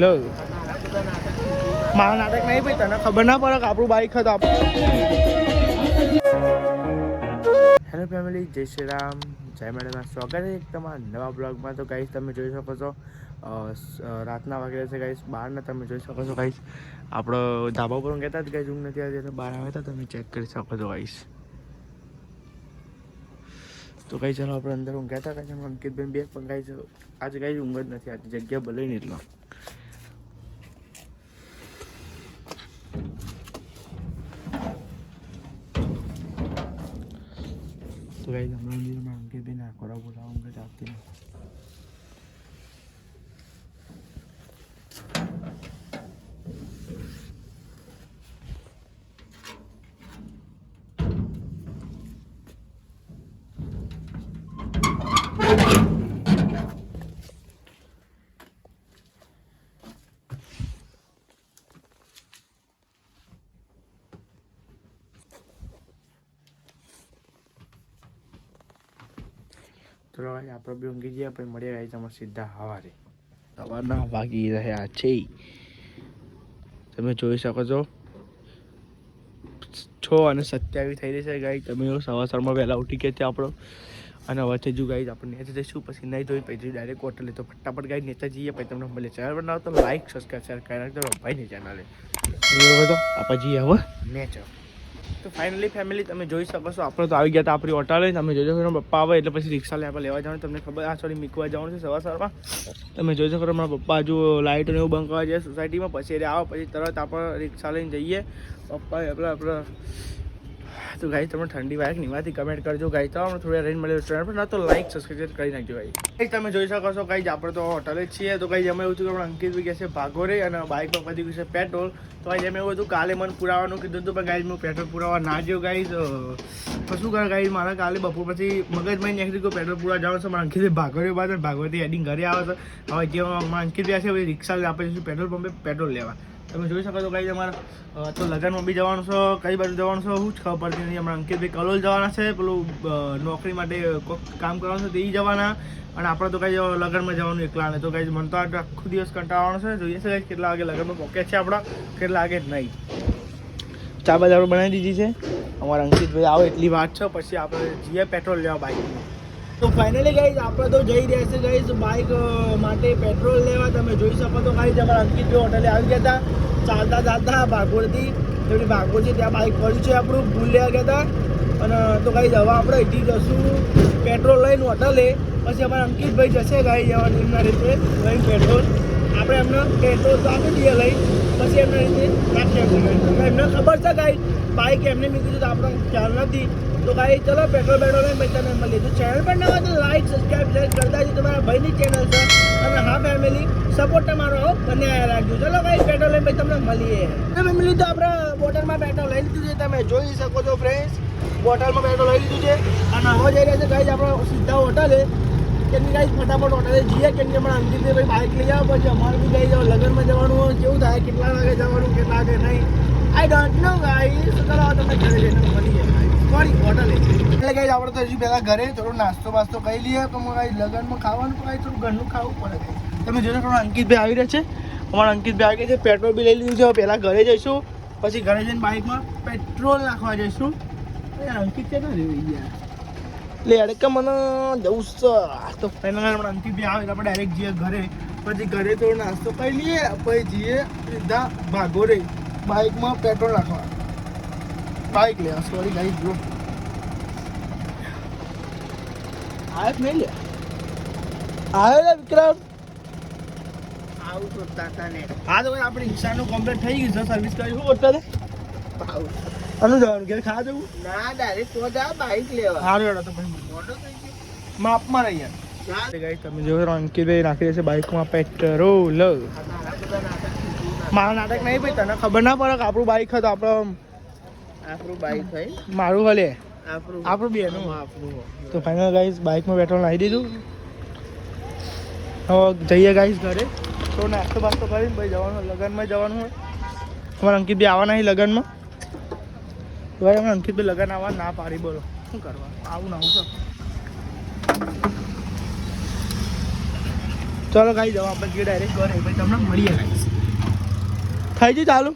Petrol મારા નાટક નહીં ભાઈ, તને ખબર ના પડે કે આપણું બાઈક હતું હેલો ફેમિલી જય શ્રી રામ. જય મેડમ સ્વાગત છે તમારા નવા બ્લોગમાં તો ગાઈસ તમે જોઈ શકો છો રાતના વાગ્યા છે ગાઈસ બહારના તમે જોઈ શકો છો ગાઈસ આપણો ધાબા પર કહેતા ગાઈસ ઊંઘ નથી આવતી, એટલે બહાર આવ્યા હતા તમે ચેક કરી શકો છો ગાઈસ તો કઈ ચાલો આપણે અંદર ઊંઘ કહેતા કઈ અંકિતભાઈ બે પણ ગાઈસ આજે ગાઈસ ઊંઘ જ નથી આવતી, જગ્યા ભલે નહીં એટલો. ગાઈસ હમણાં મંદિરમાં અંકિતભાઈ ના ખોરાક બોલાવો ઊંઘ જ આવતી નથી તો ભાઈ આપણે બી ઊંઘી ગયા પછી મળીએ ભાઈ તમે સીધા હવારે. સવારના વાગી રહ્યા છે. તમે જોઈ શકો છો. છ અને સત્યાવીસ થઈ રહી છે ગાઈ તમે સવાર સવારમાં વહેલા ઉઠી ગયા ત્યાં આપણો. અને હવે થઈ જુ ગાઈ આપણે નેચે જઈશું પછી નહીં ધોઈ પછી ડાયરેક્ટ હોટલે તો ફટાફટ ગાઈ નેચે જઈએ પછી તમને મળે ચેનલ બનાવો તો લાઈક સબસ્ક્રાઈબ શેર કરી નાખજો ભાઈની ચેનલે તો આપણે જઈએ હવે. નેચર. તો ફાઇનલી ફેમિલી તમે જોઈ શકો છો. આપણે તો આવી ગયા હતા આપણી હોટલે તમે જોઈ શકો પપ્પા આવે એટલે પછી રિક્ષા લઈ આપણે લેવા જવાનું. તમને ખબર, આ સોરી મીકવા જવાનું છે સવાર સવારમાં. તમે જોઈ શકો મારા પપ્પા હજુ લાઇટ ને એવું બંધ કરવા જાય સોસાયટીમાં પછી એ આવે પછી તરત આપણે રિક્ષા લઈને જઈએ. પપ્પા આપણે આપણે તો ગાઈ તમે ઠંડી વાયક નિવાથી કમેન્ટ કરજો ગાઈ તો આપણે થોડી રેન્જ મળે રેસ્ટોરન્ટ પર. ના તો લાઈક સબસ્ક્રાઈબ કરી નાખજો ગાઈ તમે જોઈ શકો છો ગાઈ આપણે તો હોટલે જ છીએ. તો ગાઈ અમે એવું થયું કે અંકિત ભાઈ છે ભાગો રે અને બાઇકમાં પતી ગયું છે પેટ્રોલ તો આજે મેં એવું હતું, કાલે મને પુરાવાનું કીધું હતું, પણ ગાય હું પેટ્રોલ પુરાવા ના ગયો ગાઈ તો શું કરે ગાય મારા કાલે બપોર પછી મગજમાં નીકળી ગયું પેટ્રોલ પૂરા જવાનું છે મારા ભાગો રહ્યો બાદ ભાગવતી એડિંગ ઘરે આવે છે. હવે જે મારા અંકિત ભાઈ છે રિક્ષા આપણે જઈશું પેટ્રોલ પંપે? પેટ્રોલ લેવા. તમે જોઈ શકો છો કઈ તમારે તો લગનમાં બી જવાનું છો, કઈ બાજુ જવાનું છો, હું જ ખબર પડતી નથી. હમણાં અંકિતભાઈ કલોલ જવાના છે, પેલું નોકરી માટે કામ કરવાનું છે, તે જવાના. અને આપણે તો કઈ લગ્નમાં જવાનું એકલા ને. તો કઈ મને તો આખો દિવસ કંટાળવાનો છે. જોઈએ છે કેટલા વાગે લગ્નમાં પોકે છે આપણા, કેટલા વાગે નહીં. ચા બાજુ આપણે બનાવી દીધી છે. અમારા અંકિતભાઈ આવે એટલી વાત છે, પછી આપણે જઈએ પેટ્રોલ લેવા બાઇકમાં તો ફાઇનલી ગાઈઝ આપણે તો જઈ રહ્યા છે ગાઈઝ બાઇક માટે પેટ્રોલ લેવા. તમે જોઈ શકો તો ગાઈઝ અમારા અંકિતભાઈ હોટલે આવી ગયા હતા. ચાલતા ચાલતા ભાગોળથી એમની ભાગોળ છે ત્યાં બાઇક પડ્યું છે આપણું, ભૂલ લેવા ગયા હતા. અને, તો ગાઈઝ હવે આપણે અહીંથી જશું પેટ્રોલ લઈને હોટલે. પછી અમારા અંકિતભાઈ જશે ગાઈ એમના રીતે લઈને પેટ્રોલ આપણે એમને પેટ્રોલ તો આપી દઈએ લઈ. પછી એમના રીતે આપીએ એમને ખબર છે ગાઈ બાઇક એમને મૂકી તો આપણને ખ્યાલ નથી. તો કાંઈ ચલો, પેટ્રોલ પેટ્રોલ મેં તમે મળી લીધું ચેનલ પર. ના હોય તો લાઈક સબસ્ક્રાઈબ શેર કરતા જ તમારા ભાઈની ચેનલ છે. અને હા ફેમિલી સપોર્ટ તમારો બનાવી રાખજો. ચલો કાંઈ પેટ્રોલ લઈને તમને મળીએ. ફેમિલી તો આપણે બોટલમાં પેટ્રોલ લઈ લીધું છે, તમે જોઈ શકો છો ફ્રેન્ડ્સ બોટલમાં પેટ્રોલ લઈ લીધું છે. અને હવે જઈ રહ્યા છે કાંઈ આપણે સીધા હોટલે કેમ કે કાંઈ ફટાફટ હોટલે જઈએ, કેમ કે, હમણાં અંકિતને ભાઈ બાઇક લઈ આવો, પછી અમારે બી લઈ જાઓ, લગ્નમાં જવાનું હોય, કેવું થાય, કેટલા વાગે જવાનું, કેટલા વાગે નહીં. I don't know guys. ચલો તમે ઘરે જઈને મળીએ. સોરી હોટલે એટલે કઈ આપણે તો હજી પહેલાં ઘરે થોડો નાસ્તો બાસ્તો કરી લઈએ, તો મને ગાઈસ લગ્નમાં ખાવાનું તો ગાઈસ થોડું ઘરનું ખાવું પડે. તમે જોજો થોડું અંકિતભાઈ આવી રહ્યા છે. અમારા અંકિતભાઈ આવી ગયા છે પેટ્રોલ બી લઈ લીધું છે પહેલાં ઘરે જઈશું, પછી ઘરે જઈને બાઇકમાં પેટ્રોલ નાખવા જઈશું. અંકિત ને રેવી યાર એટલે અડકે મને જવું છે. તો ફાઇનલ હમણાં અંકિતભાઈ આવે એટલે આપણે ડાયરેક્ટ જઈએ ઘરે. પછી ઘરે થોડો નાસ્તો કરી લઈએ, પછી જઈએ સીધા ભાગો રે બાઇકમાં પેટ્રોલ નાખવા. બાઇક લેવા સોરી ગાઈ બ્રો આયક નહીં લે આવે લે વિક્રમ. આવું તો હા તો આપણે ઈશાનું કમ્પ્લીટ થઈ ગયું છે સર્વિસ કરી શું કરતા આવું. અનુ જવાનું ઘેર ખાવા જવું? ના ડાયરેક્ટ તો જા બાઈક લેવા. સારું હેડો તો ભાઈ મોટો થઈ ગયો. માપમાં રહી યાર ચાલ તમે જોયો અંકિતભાઈ નાખી દેશે બાઇકમાં પેટ્રોલ મારું નાટક નહીં ભાઈ તને ખબર ના પડે કે આપણું બાઇક હતું આપણો આપણું બાઈક હોય. મારું ભલે આપણું. આપણું એનું. તો ફાઇનલ ગાઈસ બાઇકમાં પેટ્રોલ નાખી દીધું. હવે જઈએ ગાઈસ ઘરે. તો નાસ્તો બાસ્તો કરીને ભાઈ જવાનું લગ્નમાં જવાનું હોય. અમારા અંકિતભાઈ આવવાના નહીં લગ્નમાં. ભાઈ અમારા અંકિતભાઈ લગ્ન આવવા ના પાડી બોલો. શું કરવા આવું ના આવું ચલો ગાઈ જવા આપણે ડાયરેક્ટ ઘરે. ભાઈ તમને મળીએ ગાઈસ થઈ ગયું ચાલુ?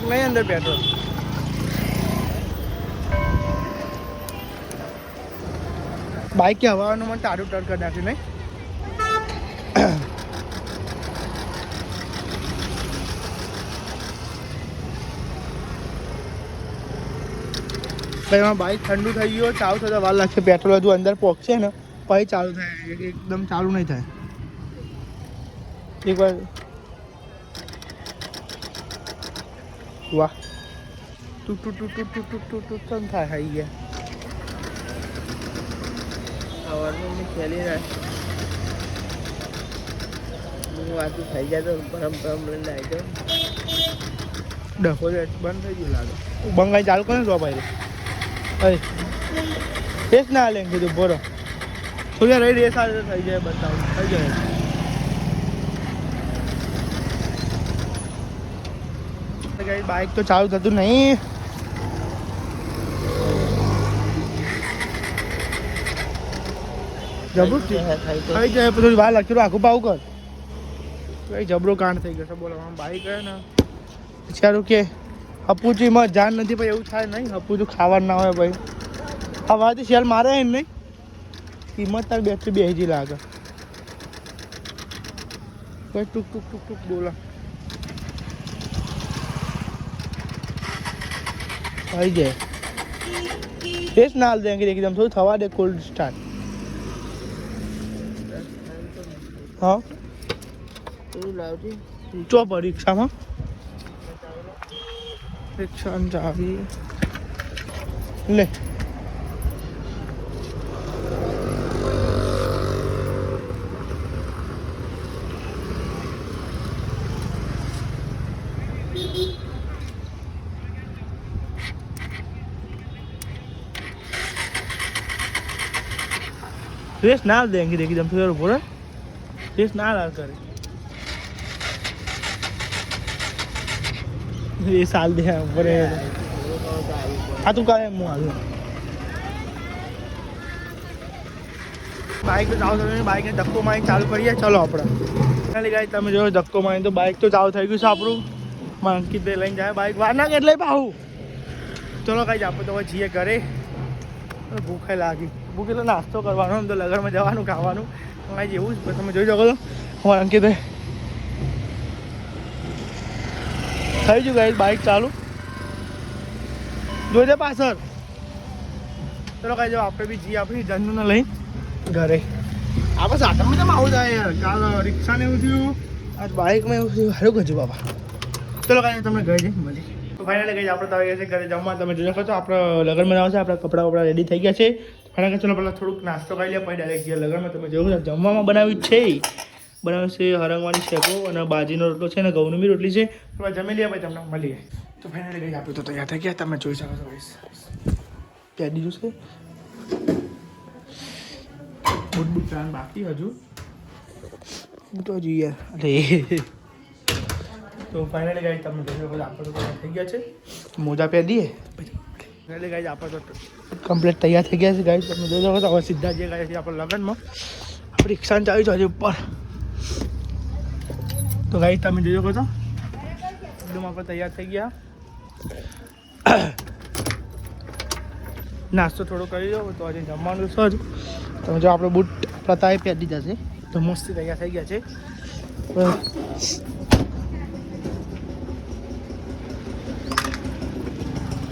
ઉતર્યું કે નહીં અંદર પેટ્રોલ બાઇક કે હવાનું મને ટાડું ટર કરી નાખ્યું, નહીં? એમાં બાઇક ઠંડુ થઈ ગયું ચાલુ થતા વાર લાગશે. પેટ્રોલ હજુ અંદર પહોંચશે ને, પછી ચાલુ થાય. એકદમ ચાલુ નહીં થાય. એક વાર વાહ. ટૂક ટૂક ટૂક ટૂક ટૂક ટૂક ટૂક ટૂક કેમ થાય આવી ગયા. સવારમાં મેં ખેલી ના હું વાતું થઈ જાય તો ભરમ પરમ લઈને આવી જાઉં. ડખો બંધ થઈ ગયું લાગે. બંગાઈ ચાલુ કરે તો ભાઈ. અરે. રેસ ના એમ કીધું બોરો થોડી રહી રેસ હાલે થઈ જાય બતાવું. થઈ જાય. બાઇક તો ચાલુ થતું નહીં. જબરું થઈ જાય પછી આખું પાવું કર. કઈ જબરો કાંડ થઈ ગયો બોલો આમ બાઈક હે ને. વિચારું કે હપુચીમાં જાન નથી ભાઈ એવું થાય નહીં હપુચું ખાવાનું ના હોય ભાઈ. હવાથી શેલ મારે એમ નહીં. કિંમત તાર બેટરી બેસી લાગે. ટુક ટુક ટુક ટૂક બોલા. આવી જાય. ટેસ્ટ ના હાલ દેંગે એકદમ થોડું થવા દે કોલ્ડ સ્ટાર્ટ હા? ચો પરીક્ષામાં રિક્ષા ચાવી લે. रेस ना देंगे देखिए जब फिर बोला रेस ना ला करे એ સાલ દે બરે આ તું કાલે હું આવ્યો બાઇક તો ચાલુ થયું બાઇક ને ધક્કો મારી ચાલુ કરીએ ચલો આપણે ચાલી ગાય તમે જોયો ધક્કો મારી તો બાઇક તો ચાલુ થઈ ગયું છે આપણું મારે અંકિત લઈને જાય બાઇક વાર ના એટલે પાહું ચલો કાંઈ આપણે તો હવે જઈએ ઘરે ભૂખે લાગી ભૂખ એટલે નાસ્તો કરવાનો આમ તો લગનમાં જવાનું, ખાવાનું. કાંઈ જેવું જ, તમે જોઈ શકો છો, અમારા અંકિત. થઈ ગયું ગાઈ બાઇક ચાલુ. દે પાછળ. ચલો કઈ જાઓ આપણે બી જઈએ, આપણી જન્મને લઈ ઘરે. આપણે સાધનમાં તમે આવું જાય યાર? કાલ રિક્ષાને એવું થયું. આજ બાઇકમાં એવું થયું. હારું ગજુ બાબા ચલો કાંઈ તમને ઘરે જઈ મળી. તો ફાઇનલી કઈ આપણે તો આવી ગયા છે ઘરે જમવા. તમે જોઈ શકો છો, આપણે લગ્નમાં છે, આપણા કપડાં વપડા રેડી થઈ ગયા છે. ફાઇનલ ચલો પહેલાં થોડુંક નાસ્તો કરી લે પછી ડાયરેક્ટ ગયા લગ્નમાં તમે જોયું જમવામાં બનાવ્યું છે બનાવ્યું છે હરંગવાની શેકો અને બાજીનો રોટલો છે અને ઘઉંની બી રોટલી છે. તો જમી લઈએ પછી તમને મળીએ. તો ફાઇનલી ગઈ આપ્યું તો તૈયાર થઈ ગયા તમે જોઈ શકો છો ભાઈ ત્યાં બીજું છે? બુટ બુટ પ્લાન બાકી હજુ. તો હજુ યાર અરે તો ફાઇનલી ગાઈ તમે જોઈ શકો આપણે તૈયાર થઈ ગયા છે. મોજા દઈએ ફાઇનલી ગાઈ આપણે તો કમ્પ્લીટ તૈયાર થઈ ગયા છે ગાડી તમે જોઈ શકો હવે સીધા જે ગાય છે આપણે લગ્નમાં આપણે રિક્ષાને ચાવી છે, હજી ઉપર. તો ગાઈ તમે જોઈ શકો છો, એકદમ આપણે તૈયાર થઈ ગયા. નાસ્તો થોડો કરી દો તો આજે જમવાનું છે જ. તમે જો આપણે બૂટ પ્રતાએ પહેરી દીધા છે. તો મસ્તી તૈયાર થઈ ગયા છે.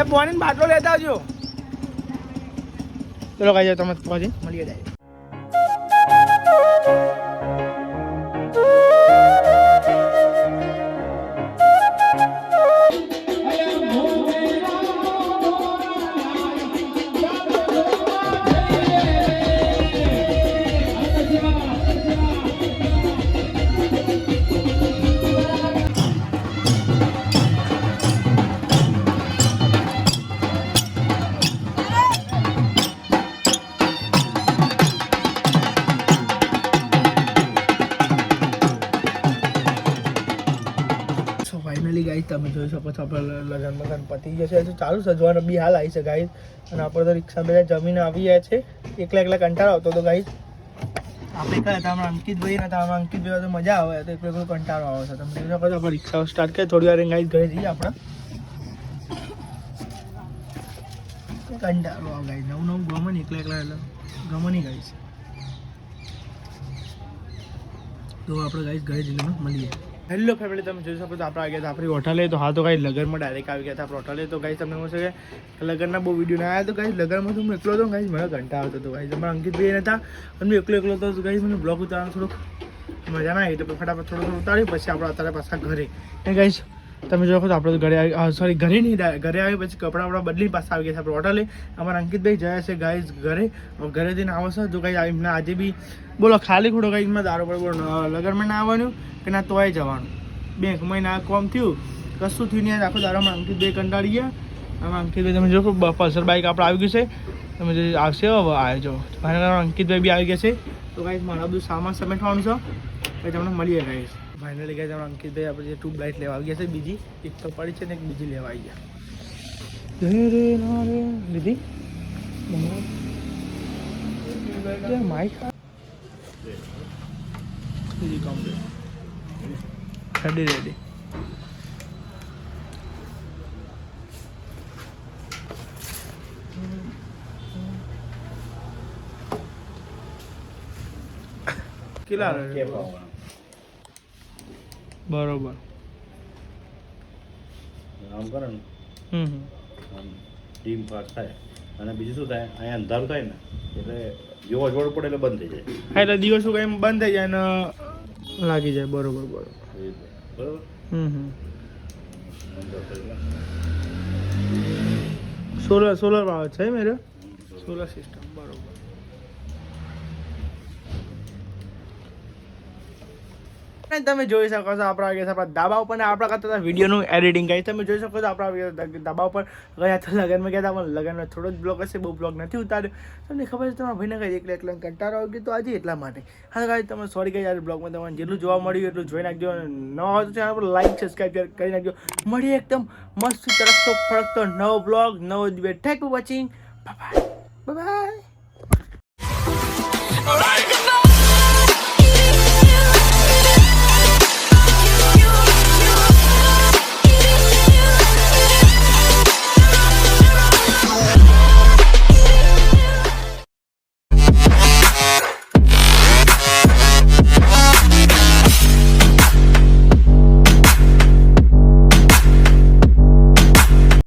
એ પાણીની બાટલો લેતા આવજો. ચલો કાંઈ તમે પહોંચી મળીએ જાય છો આપણે લગન મગન જશે હજુ ચાલુ સજવાનો બી હાલ આવી છે ગાઈઝ અને આપણે તો રિક્ષા બધા જમીને આવી ગયા છે. એકલા એકલા કંટાળો આવતો હતો ગાઈઝ આપણે કયા હતા હમણાં અંકિતભાઈ ને હમણાં અંકિતભાઈ તો મજા આવે, તો એકલો એકલો કંટાળો આવે છે. તમે એના શકો આપણે રિક્ષા સ્ટાર્ટ કરીએ, થોડી વાર ગાઈઝ ઘરે જઈએ આપણે. કંટાળો આવે ગાઈઝ નવું નવું ગમે એકલા એકલા એટલે ગમે નહીં ગાઈઝ તો આપણે ગાઈઝ ઘરે જઈને મળીએ. હેલો ફેમિલી તમે જોઈ શકો તો આપણે આવી ગયા આપણી હોટલે. તો હા, તો ગાઈ લગનમાં ડાયરેક્ટ આવી ગયા હતા આપણે હોટલે. તો ગાઈ તમને શું છે કે લગનના બહુ વીડિયો ના આવ્યા. તો કાંઈ લગનમાં હું એકલો હતો ગાઈ મને ઘંટા આવતો હતો. ગાઈ તમારા અંકિતભાઈ હતા અને હું એકલો એકલો હતો. ગાઈ મને બ્લોગ ઉતારવાનું થોડુંક મજા ના આવી. તો ફટાફટ થોડું થોડું ઉતાર્યું. પછી આપણે અત્યારે પાછા ઘરે. એ ગાઈશ તમે જોખો તો છો, આપણે ઘરે આવી સોરી ઘરે નહીં ઘરે આવી પછી કપડાં વપડા બદલી પાસે આવી ગયા છે આપણે હોટલે. અમારા અંકિતભાઈ જયા છે ગાઈઝ ઘરે. ઘરેથી ઘરે જઈને આવશે તો ગાઈ એમને આજે બી બોલો ખાલી ખોટો ગાઈઝમાં દારૂ પર બોલો લગનમાં ના આવવાનું કે ના તોય જવાનું. બેંકમાં ના કોમ થયું. કશું થયું નહીં. આખો દારૂ અમારા અંકિતભાઈ કંટાળી ગયા. આમાં અંકિતભાઈ તમે જો પલ્સર બાઈક આપણે આવી ગયું છે. તમે જે આવશે હવે આવે જો. ભાઈના અંકિતભાઈ બી આવી ગયા છે. તો કાંઈ મારા બધું સામાન સમેટવાનું છે. પછી તમને મળીએ કાંઈ ફાઇનલી ગયા તમારા અંકિતભાઈ આપણે જે ટ્યુબ લાઇટ લેવા આવી ગયા છે. બીજી એક તો પડી છે ને એક બીજી લેવા આવી ગયા. લીધી માઇક રેડી રેડી કેટલા બરોબર. આમ કરે ને. હમ ટીમ પાસ થાય. અને બીજું શું થાય? અહીંયા અંધારું થાય ને એટલે જેવો અજવાળું પડે એટલે બંધ થઈ જાય. હા એટલે દિવસ શું કઈ બંધ થઈ જાય ને લાગી જાય બરોબર બરોબર. બરોબર? Hmm hmm. Solar solar power છે મેરે? સોલર સિસ્ટમ બરોબર. અને તમે જોઈ શકો છો આપણા ગયા આપણા ધાબા ઉપર ને આપણા કરતા વિડીયોનું એડિટિંગ કરી તમે જોઈ શકો છો આપણા ધાબા ઉપર ગયા હતા, લગનમાં ગયા હતા, પણ લગનમાં થોડો જ બ્લોગ હશે, બહુ બ્લોગ નથી ઉતાર્યો. તમને ખબર છે તમારા ભાઈને કઈ એકલા એકલા કંટાળો આવી ગયો તો આજે એટલા માટે? હા ગાઈ તમે સોરી કહી યાર બ્લોગમાં તમારે જેટલું જોવા મળ્યું એટલું જોઈ નાખજો અને નવા હોય તો ચેનલ પર લાઈક સબસ્ક્રાઈબ કરી નાખજો. મળીએ એકદમ મસ્ત તરફતો ફરકતો નવો બ્લોગ નવો દિવેટ thank for watching bye bye